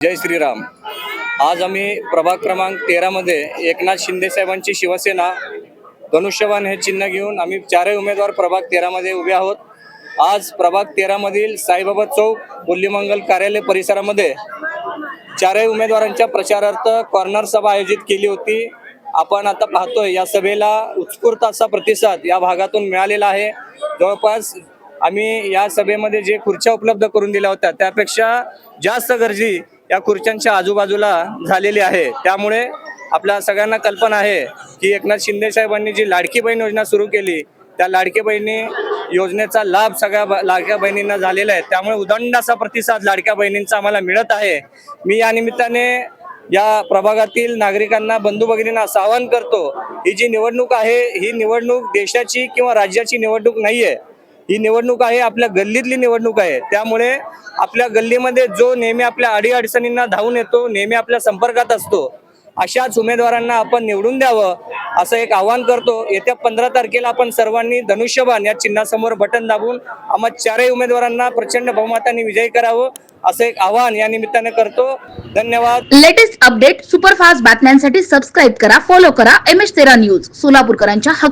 जय श्रीराम. आज आम्ही प्रभाग क्रमांक तेरामध्ये एकनाथ शिंदे साहेबांची शिवसेना धनुष्यवान हे चिन्ह घेऊन आम्ही चारही उमेदवार प्रभाग तेरामध्ये उभे आहोत. आज प्रभाग तेरामधील साईबाबा चौक बोल्लीमंगल कार्यालय परिसरामध्ये चारही उमेदवारांच्या प्रचारार्थ कॉर्नर सभा आयोजित केली होती. आपण आता पाहतोय या सभेला उत्स्फूर्त असा प्रतिसाद या भागातून मिळालेला आहे. जवळपास आम्ही या सभेमध्ये जे खुर्च्या उपलब्ध करून दिल्या होत्या त्यापेक्षा जास्त गर्दी या खुर्च्यांच्या आजूबाजूला झालेली आहे. त्यामुळे आपल्या सगळ्यांना कल्पना आहे की एकनाथ शिंदे साहेबांनी जी लाडकी बहीण योजना सुरू केली त्या लाडकी बहिणी योजनेचा लाभ सगळ्या लाडक्या बहिणींना झालेला आहे. त्यामुळे उदंड असा प्रतिसाद लाडक्या बहिणींचा आम्हाला मिळत आहे. मी या निमित्ताने या प्रभागातील नागरिकांना बंधू भगिनींना असं आवाहन करतो ही जी निवडणूक आहे ही निवडणूक देशाची किंवा राज्याची निवडणूक नाही आहे ही निवडणूक आहे आपल्या गल्लीतली निवडणूक आहे. त्यामुळे आपल्या गल्लीमध्ये जो नेहमी आपल्या अडीअडचणींना धावून येतो नेहमी आपल्या संपर्कात असतो अशाच उमेदवारांना आपण निवडून द्यावं असं एक आवाहन करतो. येत्या पंधरा तारखेला आपण सर्वांनी धनुष्यबाण या चिन्हासमोर बटन दाबून आम्हा चारही उमेदवारांना प्रचंड बहुमताने विजयी करावं असं एक आवाहन या निमित्ताने करतो. धन्यवाद. लेटेस्ट अपडेट सुपरफास्ट बातम्यांसाठी सबस्क्राईब करा फॉलो करा एम एच तेरा न्यूज सोलापूरकरांच्या हक्क